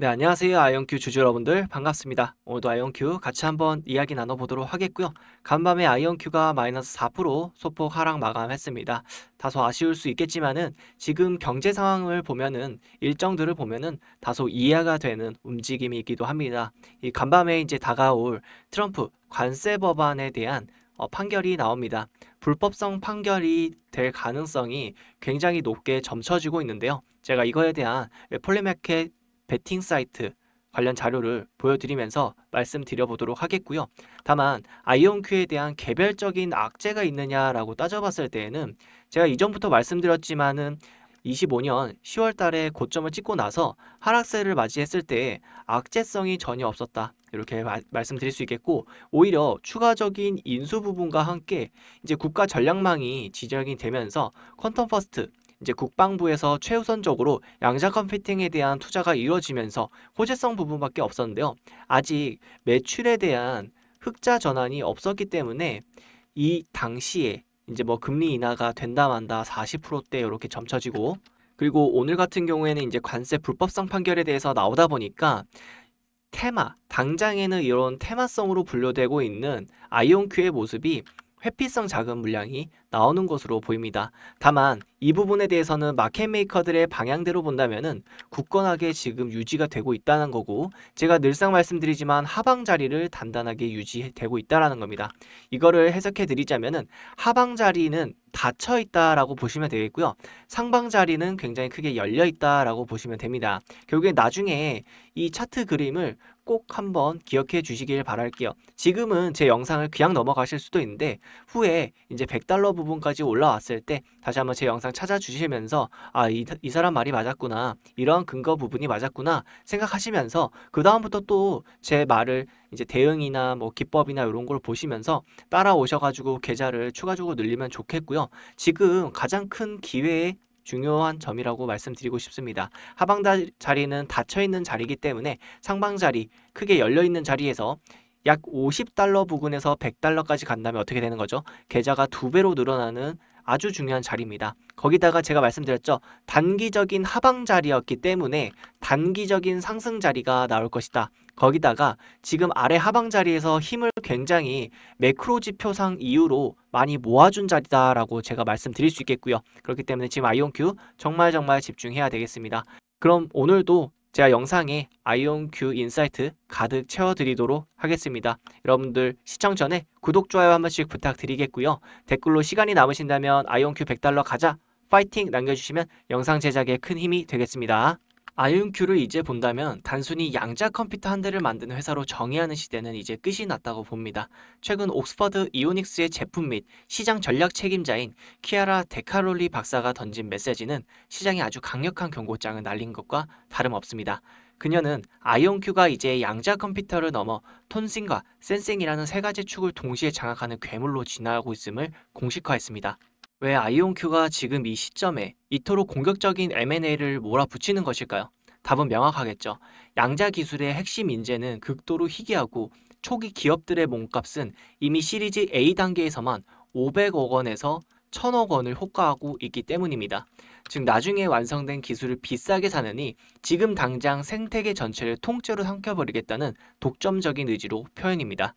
네, 안녕하세요. 아이온큐 주주 여러분들 반갑습니다. 오늘도 아이온큐 같이 한번 이야기 나눠보도록 하겠고요. 간밤에 아이온큐가 마이너스 4% 소폭 하락 마감했습니다. 다소 아쉬울 수 있겠지만은 지금 경제 상황을 보면은 일정들을 보면은 다소 이해가 되는 움직임이기도 합니다. 이 간밤에 이제 다가올 트럼프 관세 법안에 대한 어, 판결이 나옵니다. 불법성 판결이 될 가능성이 굉장히 높게 점쳐지고 있는데요. 제가 이거에 대한 폴리마켓 베팅 사이트 관련 자료를 보여드리면서 말씀드려 보도록 하겠고요. 다만 아이온큐에 대한 개별적인 악재가 있느냐라고 따져봤을 때에는 제가 이전부터 말씀드렸지만은 25년 10월 달에 고점을 찍고 나서 하락세를 맞이했을 때 악재성이 전혀 없었다. 이렇게 마- 말씀드릴 수 있겠고 오히려 추가적인 인수 부분과 함께 이제 국가 전략망이 지적이 되면서 퀀텀 퍼스트 이제 국방부에서 최우선적으로 양자 컴퓨팅에 대한 투자가 이루어지면서 호재성 부분밖에 없었는데요. 아직 매출에 대한 흑자 전환이 없었기 때문에 이 당시에 이제 뭐 금리 인하가 된다 만다 40%대 이렇게 점쳐지고 그리고 오늘 같은 경우에는 이제 관세 불법성 판결에 대해서 나오다 보니까 테마 당장에는 이런 테마성으로 분류되고 있는 아이온큐의 모습이 회피성 자금 물량이 나오는 것으로 보입니다. 다만 이 부분에 대해서는 마켓 메이커들의 방향대로 본다면은 굳건하게 지금 유지가 되고 있다는 거고 제가 늘상 말씀드리지만 하방 자리를 단단하게 유지되고 있다라는 겁니다. 이거를 해석해 드리자면은 하방 자리는 닫혀 있다라고 보시면 되겠고요. 상방 자리는 굉장히 크게 열려 있다라고 보시면 됩니다. 결국에 나중에 이 차트 그림을 꼭 한번 기억해 주시길 바랄게요. 지금은 제 영상을 그냥 넘어가실 수도 있는데 후에 이제 100달러 부분까지 올라왔을 때 다시 한번 제 영상 찾아주시면서 아, 이, 이 사람 말이 맞았구나. 이런 근거 부분이 맞았구나. 생각하시면서 그다음부터 또 제 말을 이제 대응이나 뭐 기법이나 이런 걸 보시면서 따라오셔가지고 계좌를 추가적으로 늘리면 좋겠고요. 지금 가장 큰 기회의 중요한 점이라고 말씀드리고 싶습니다. 하방 다- 자리는 닫혀 있는 자리이기 때문에 상방 자리 크게 열려 있는 자리에서 약 50달러 부근에서 100달러까지 간다면 어떻게 되는 거죠? 계좌가 두 배로 늘어나는 아주 중요한 자리입니다. 거기다가 제가 말씀드렸죠. 단기적인 하방 자리였기 때문에 단기적인 상승 자리가 나올 것이다. 거기다가 지금 아래 하방 자리에서 힘을 굉장히 매크로 지표상 이유로 많이 모아준 자리다라고 제가 말씀드릴 수 있겠고요. 그렇기 때문에 지금 아이온큐 정말 정말 집중해야 되겠습니다. 그럼 오늘도 제가 영상에 아이온큐 인사이트 가득 채워드리도록 하겠습니다. 여러분들 시청 전에 구독, 좋아요 한 번씩 부탁드리겠고요. 댓글로 시간이 남으신다면 아이온큐 100달러 가자 파이팅 남겨주시면 영상 제작에 큰 힘이 되겠습니다. 아이온큐를 이제 본다면 단순히 양자 컴퓨터 한 대를 만드는 회사로 정의하는 시대는 이제 끝이 났다고 봅니다. 최근 옥스퍼드 이오닉스의 제품 및 시장 전략 책임자인 키아라 데카롤리 박사가 던진 메시지는 시장에 아주 강력한 경고장을 날린 것과 다름없습니다. 그녀는 아이온큐가 이제 양자 컴퓨터를 넘어 톤싱과 센싱이라는 세 가지 축을 동시에 장악하는 괴물로 진화하고 있음을 공식화했습니다. 왜 아이온큐가 지금 이 시점에 이토록 공격적인 M&A를 몰아붙이는 것일까요? 답은 명확하겠죠. 양자 기술의 핵심 인재는 극도로 희귀하고 초기 기업들의 몸값은 이미 시리즈 A 단계에서만 500억 원에서 1000억 원을 호가하고 있기 때문입니다. 즉 나중에 완성된 기술을 비싸게 사느니 지금 당장 생태계 전체를 통째로 삼켜버리겠다는 독점적인 의지로 표현입니다.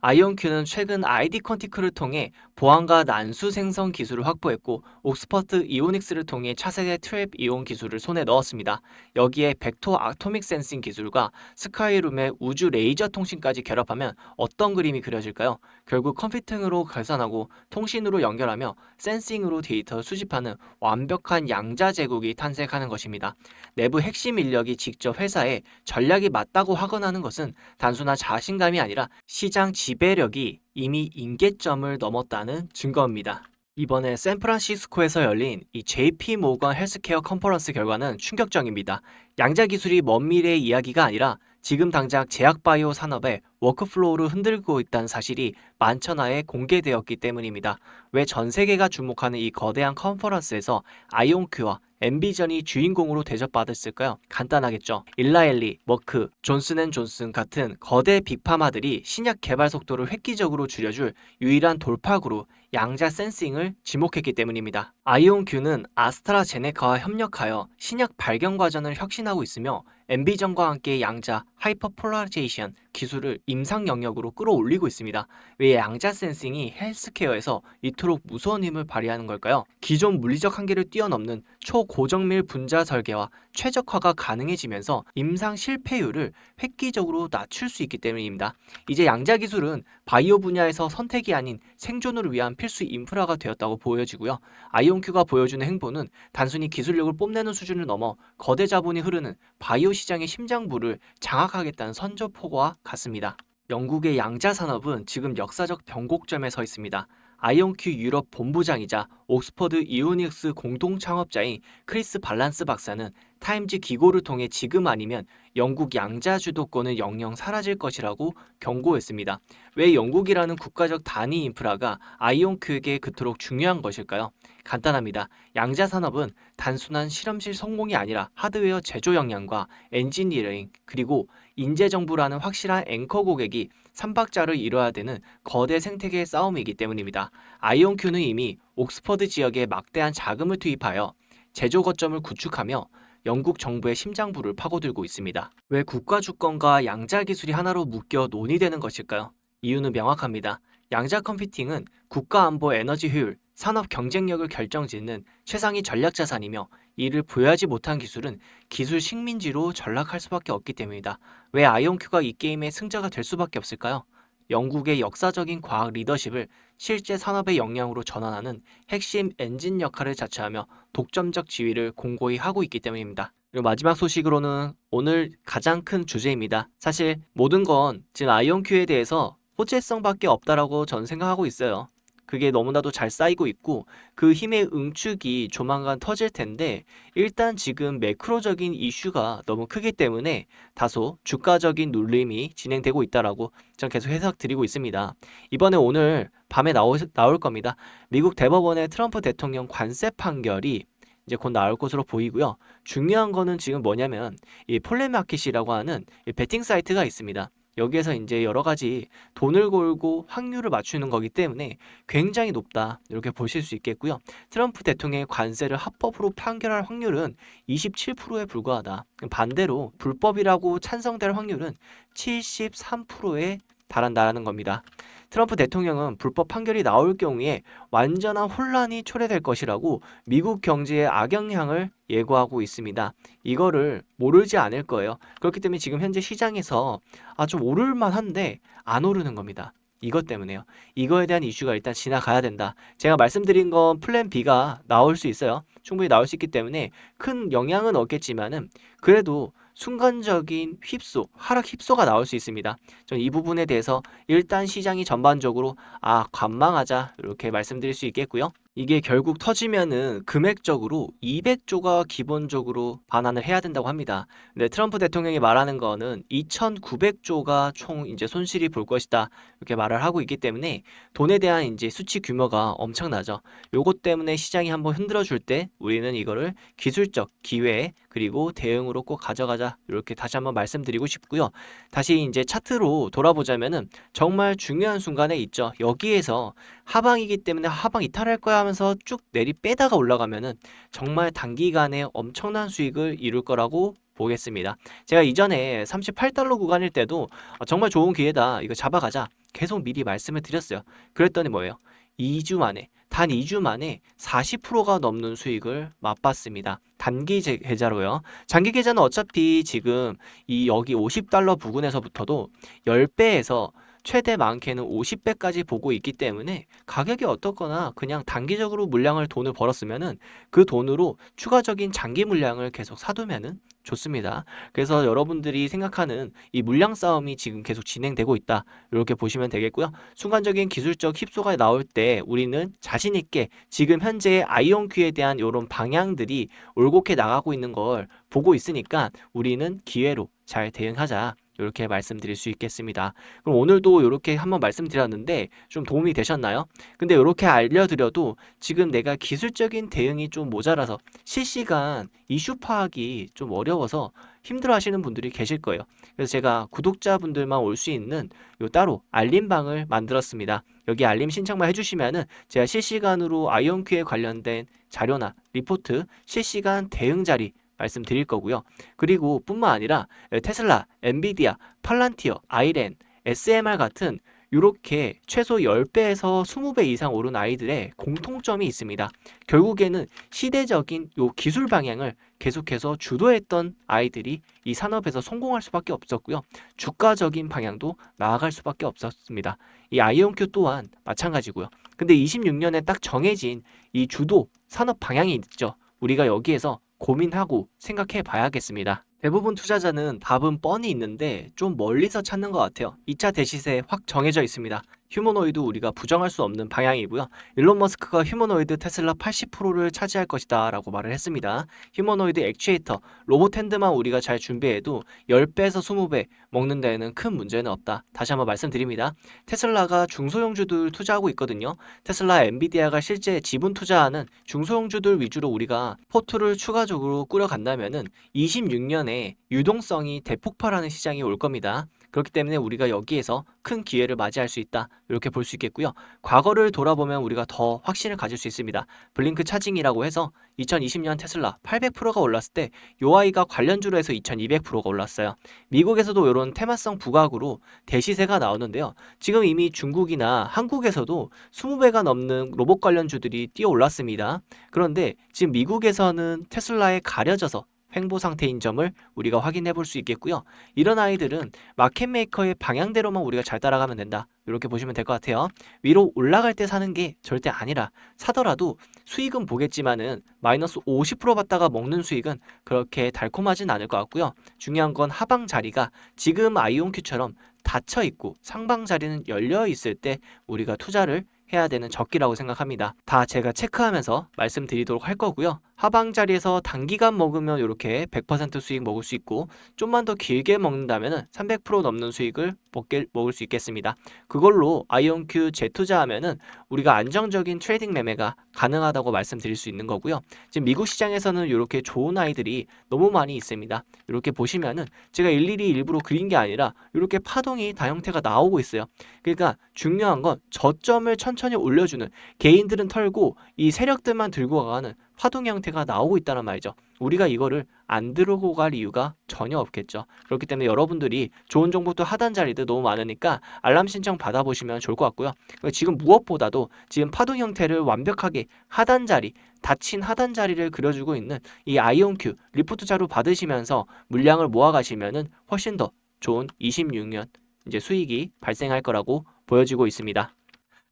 아이온큐는 최근 아이디 컨티크를 통해 보안과 난수 생성 기술을 확보했고 옥스퍼트 이오닉스를 통해 차세대 트랩 이온 기술을 손에 넣었습니다. 여기에 벡터 아토믹 센싱 기술과 스카이룸의 우주 레이저 통신까지 결합하면 어떤 그림이 그려질까요? 결국 컴퓨팅으로 계산하고 통신으로 연결하며 센싱으로 데이터를 수집하는 완벽한 양자 제국이 탄생하는 것입니다. 내부 핵심 인력이 직접 회사에 전략이 맞다고 하거나하는 것은 단순한 자신감이 아니라 시장 지배력이 이미 임계점을 넘었다는 증거입니다. 이번에 샌프란시스코에서 열린 이 JP 모건 헬스케어 컨퍼런스 결과는 충격적입니다. 양자 기술이 먼 미래의 이야기가 아니라 지금 당장 제약바이오 산업의 워크플로우를 흔들고 있다는 사실이 만천하에 공개되었기 때문입니다. 왜 전 세계가 주목하는 이 거대한 컨퍼런스에서 아이온큐와 엠비전이 주인공으로 대접받았을까요? 간단하겠죠. 일라엘리, 머크, 존슨앤존슨 같은 거대 빅파마들이 신약 개발 속도를 획기적으로 줄여줄 유일한 돌파구로 양자 센싱을 지목했기 때문입니다. 아이온큐는 아스트라제네카와 협력하여 신약 발견 과정을 혁신하고 있으며 엠비전과 함께 양자 하이퍼폴라리제이션 기술을 임상 영역으로 끌어올리고 있습니다. 왜 양자 센싱이 헬스케어에서 이토록 무서운 힘을 발휘하는 걸까요? 기존 물리적 한계를 뛰어넘는 초고정밀 분자 설계와 최적화가 가능해지면서 임상 실패율을 획기적으로 낮출 수 있기 때문입니다. 이제 양자 기술은 바이오 분야에서 선택이 아닌 생존을 위한 필수 인프라가 되었다고 보여지고요. 아이온큐가 보여주는 행보는 단순히 기술력을 뽐내는 수준을 넘어 거대 자본이 흐르는 바이오 시장의 심장부를 장악하겠다는 선전포고와 같습니다. 영국의 양자 산업은 지금 역사적 변곡점에 서 있습니다. 아이온큐 유럽 본부장이자 옥스퍼드 이오닉스 공동 창업자인 크리스 발란스 박사는 타임즈 기고를 통해 지금 아니면 영국 양자 주도권은 영영 사라질 것이라고 경고했습니다. 왜 영국이라는 국가적 단위 인프라가 아이온큐에게 그토록 중요한 것일까요? 간단합니다. 양자 산업은 단순한 실험실 성공이 아니라 하드웨어 제조 역량과 엔지니어링 그리고 인재 정부라는 확실한 앵커 고객이 삼박자를 이뤄야 되는 거대 생태계의 싸움이기 때문입니다. 아이온큐는 이미 옥스퍼드 지역에 막대한 자금을 투입하여 제조 거점을 구축하며 영국 정부의 심장부를 파고들고 있습니다. 왜 국가 주권과 양자 기술이 하나로 묶여 논의되는 것일까요? 이유는 명확합니다. 양자 컴퓨팅은 국가 안보 에너지 효율, 산업 경쟁력을 결정짓는 최상위 전략 자산이며 이를 보유하지 못한 기술은 기술 식민지로 전락할 수밖에 없기 때문이다. 왜 아이온큐가 이 게임의 승자가 될 수밖에 없을까요? 영국의 역사적인 과학 리더십을 실제 산업의 역량으로 전환하는 핵심 엔진 역할을 자처하며 독점적 지위를 공고히 하고 있기 때문입니다. 그리고 마지막 소식으로는 오늘 가장 큰 주제입니다. 사실 모든 건 지금 아이온큐에 대해서 호재성밖에 없다라고 저는 생각하고 있어요. 그게 너무나도 잘 쌓이고 있고 그 힘의 응축이 조만간 터질 텐데 일단 지금 매크로적인 이슈가 너무 크기 때문에 다소 주가적인 눌림이 진행되고 있다라고 저는 계속 해석 드리고 있습니다. 이번에 오늘 밤에 나오, 나올 겁니다. 미국 대법원의 트럼프 대통령 관세 판결이 이제 곧 나올 것으로 보이고요. 중요한 거는 지금 뭐냐면 이 폴레마켓이라고 하는 이 베팅 사이트가 있습니다. 여기에서 이제 여러 가지 돈을 걸고 확률을 맞추는 거기 때문에 굉장히 높다. 이렇게 보실 수 있겠고요. 트럼프 대통령의 관세를 합법으로 판결할 확률은 27%에 불과하다. 반대로 불법이라고 찬성될 확률은 73%에 달한다라는 겁니다. 트럼프 대통령은 불법 판결이 나올 경우에 완전한 혼란이 초래될 것이라고 미국 경제에 악영향을 예고하고 있습니다. 이거를 모르지 않을 거예요. 그렇기 때문에 지금 현재 시장에서 아, 좀 오를만 한데 안 오르는 겁니다. 이것 때문에요. 이거에 대한 이슈가 일단 지나가야 된다. 제가 말씀드린 건 플랜 B가 나올 수 있어요. 충분히 나올 수 있기 때문에 큰 영향은 없겠지만은 그래도 순간적인 휩소, 하락 휩소가 나올 수 있습니다. 저는 이 부분에 대해서 일단 시장이 전반적으로 아, 관망하자 이렇게 말씀드릴 수 있겠고요. 이게 결국 터지면은 금액적으로 200조가 기본적으로 반환을 해야 된다고 합니다. 근데 트럼프 대통령이 말하는 거는 2,900조가 총 이제 손실이 볼 것이다. 이렇게 말을 하고 있기 때문에 돈에 대한 이제 수치 규모가 엄청나죠. 요것 때문에 시장이 한번 흔들어 줄 때 우리는 이거를 기술적 기회 그리고 대응으로 꼭 가져가자. 이렇게 다시 한번 말씀드리고 싶고요. 다시 이제 차트로 돌아보자면은 정말 중요한 순간에 있죠. 여기에서 하방이기 때문에 하방 이탈할 거야 하면서 쭉 내리 빼다가 올라가면은 정말 단기간에 엄청난 수익을 이룰 거라고 보겠습니다. 제가 이전에 38달러 구간일 때도 어, 정말 좋은 기회다. 이거 잡아가자. 계속 미리 말씀을 드렸어요. 그랬더니 뭐예요? 2주 만에 단 2주 만에 40%가 넘는 수익을 맛봤습니다. 단기 제- 계좌로요. 장기 계좌는 어차피 지금 이 여기 50달러 부근에서부터도 10배에서 최대 많게는 50배까지 보고 있기 때문에 가격이 어떻거나 그냥 단기적으로 물량을 돈을 벌었으면은 그 돈으로 추가적인 장기 물량을 계속 사두면은 좋습니다. 그래서 여러분들이 생각하는 이 물량 싸움이 지금 계속 진행되고 있다. 이렇게 보시면 되겠고요. 순간적인 기술적 힙소가 나올 때 우리는 자신 있게 지금 현재 아이온큐에 대한 이런 방향들이 올곧게 나가고 있는 걸 보고 있으니까 우리는 기회로 잘 대응하자. 이렇게 말씀드릴 수 있겠습니다. 그럼 오늘도 이렇게 한번 말씀드렸는데 좀 도움이 되셨나요? 근데 이렇게 알려드려도 지금 내가 기술적인 대응이 좀 모자라서 실시간 이슈 파악이 좀 어려워서 힘들어 하시는 분들이 계실 거예요. 그래서 제가 구독자분들만 올 수 있는 요 따로 알림방을 만들었습니다. 여기 알림 신청만 해주시면은 제가 실시간으로 아이온큐에 관련된 자료나 리포트, 실시간 대응 자리 말씀드릴 거고요. 그리고 뿐만 아니라 테슬라, 엔비디아, 팔란티어, 아이렌, SMR 같은 이렇게 최소 10배에서 20배 이상 오른 아이들의 공통점이 있습니다. 결국에는 시대적인 요 기술 방향을 계속해서 주도했던 아이들이 이 산업에서 성공할 수밖에 없었고요. 주가적인 방향도 나아갈 수밖에 없었습니다. 이 아이온큐 또한 마찬가지고요. 근데 26년에 딱 정해진 이 주도 산업 방향이 있죠. 우리가 여기에서 고민하고 생각해 봐야겠습니다. 대부분 투자자는 답은 뻔히 있는데 좀 멀리서 찾는 것 같아요. 2차 대시세 확 정해져 있습니다. 휴머노이드 우리가 부정할 수 없는 방향이고요. 일론 머스크가 휴머노이드 테슬라 80%를 차지할 것이다 라고 말을 했습니다. 휴머노이드 액추에이터, 로봇 핸드만 우리가 잘 준비해도 10배에서 20배 먹는 데에는 큰 문제는 없다. 다시 한번 말씀드립니다. 테슬라가 중소형주들 투자하고 있거든요. 테슬라, 엔비디아가 실제 지분 투자하는 중소형주들 위주로 우리가 포트를 추가적으로 꾸려간다면은 26년에 유동성이 대폭발하는 시장이 올 겁니다. 그렇기 때문에 우리가 여기에서 큰 기회를 맞이할 수 있다. 이렇게 볼 수 있겠고요. 과거를 돌아보면 우리가 더 확신을 가질 수 있습니다. 블링크 차징이라고 해서 2020년 테슬라 800%가 올랐을 때 요 아이가 관련주로 해서 2200%가 올랐어요. 미국에서도 이런 테마성 부각으로 대시세가 나오는데요. 지금 이미 중국이나 한국에서도 20배가 넘는 로봇 관련주들이 뛰어 올랐습니다. 그런데 지금 미국에서는 테슬라에 가려져서 횡보 상태인 점을 우리가 확인해 볼 수 있겠고요. 이런 아이들은 마켓 메이커의 방향대로만 우리가 잘 따라가면 된다. 이렇게 보시면 될 것 같아요. 위로 올라갈 때 사는 게 절대 아니라 사더라도 수익은 보겠지만은 마이너스 50% 받다가 먹는 수익은 그렇게 달콤하진 않을 것 같고요. 중요한 건 하방 자리가 지금 아이온큐처럼 닫혀 있고 상방 자리는 열려 있을 때 우리가 투자를 해야 되는 적기라고 생각합니다. 다 제가 체크하면서 말씀드리도록 할 거고요. 하방 자리에서 단기간 먹으면 이렇게 100% 수익 먹을 수 있고 좀만 더 길게 먹는다면 300% 넘는 수익을 먹게, 먹을 수 있겠습니다. 그걸로 아이온큐 재투자하면은 우리가 안정적인 트레이딩 매매가 가능하다고 말씀드릴 수 있는 거고요. 지금 미국 시장에서는 이렇게 좋은 아이들이 너무 많이 있습니다. 이렇게 보시면은 제가 일일이 일부러 그린 게 아니라 이렇게 파동이 다형태가 나오고 있어요. 그러니까 중요한 건 저점을 천천히 올려주는 개인들은 털고 이 세력들만 들고 가는 파동 형태가 나오고 있다는 말이죠. 우리가 이거를 안 들고 갈 이유가 전혀 없겠죠. 그렇기 때문에 여러분들이 좋은 정보도 하단 자리도 너무 많으니까 알람 신청 받아보시면 좋을 것 같고요. 지금 무엇보다도 지금 파동 형태를 완벽하게 하단 자리, 닫힌 하단 자리를 그려주고 있는 이 아이온큐 리포트 자료 받으시면서 물량을 모아가시면은 훨씬 더 좋은 26년 이제 수익이 발생할 거라고 보여지고 있습니다.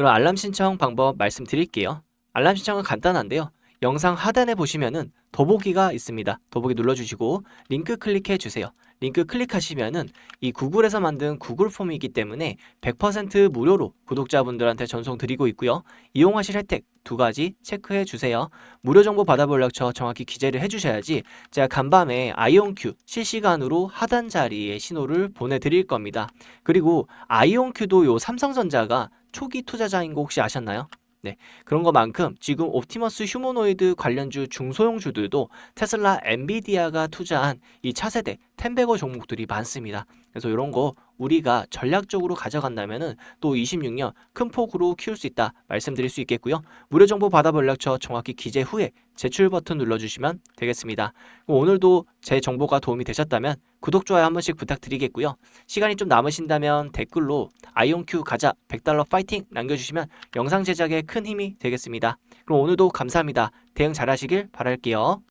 그럼 알람 신청 방법 말씀드릴게요. 알람 신청은 간단한데요. 영상 하단에 보시면은 더보기가 있습니다. 더보기 눌러주시고 링크 클릭해 주세요. 링크 클릭하시면은 이 구글에서 만든 구글 폼이기 때문에 100% 무료로 구독자분들한테 전송 드리고 있고요. 이용하실 혜택 두 가지 체크해 주세요. 무료 정보 받아볼 력처 정확히 기재를 해 주셔야지 제가 간밤에 아이온큐 실시간으로 하단 자리에 신호를 보내드릴 겁니다. 그리고 아이온큐도 요 삼성전자가 초기 투자자인 거 혹시 아셨나요? 네, 그런 것만큼 지금 옵티머스 휴머노이드 관련주 중소형주들도 테슬라, 엔비디아가 투자한 이 차세대 텐베거 종목들이 많습니다. 그래서 이런 거 우리가 전략적으로 가져간다면은 또 26년 큰 폭으로 키울 수 있다 말씀드릴 수 있겠고요. 무료 정보 받아볼 력처 정확히 기재 후에 제출 버튼 눌러주시면 되겠습니다. 오늘도 제 정보가 도움이 되셨다면 구독, 좋아요 한 번씩 부탁드리겠고요. 시간이 좀 남으신다면 댓글로 아이온큐 가자 100달러 파이팅 남겨주시면 영상 제작에 큰 힘이 되겠습니다. 그럼 오늘도 감사합니다. 대응 잘하시길 바랄게요.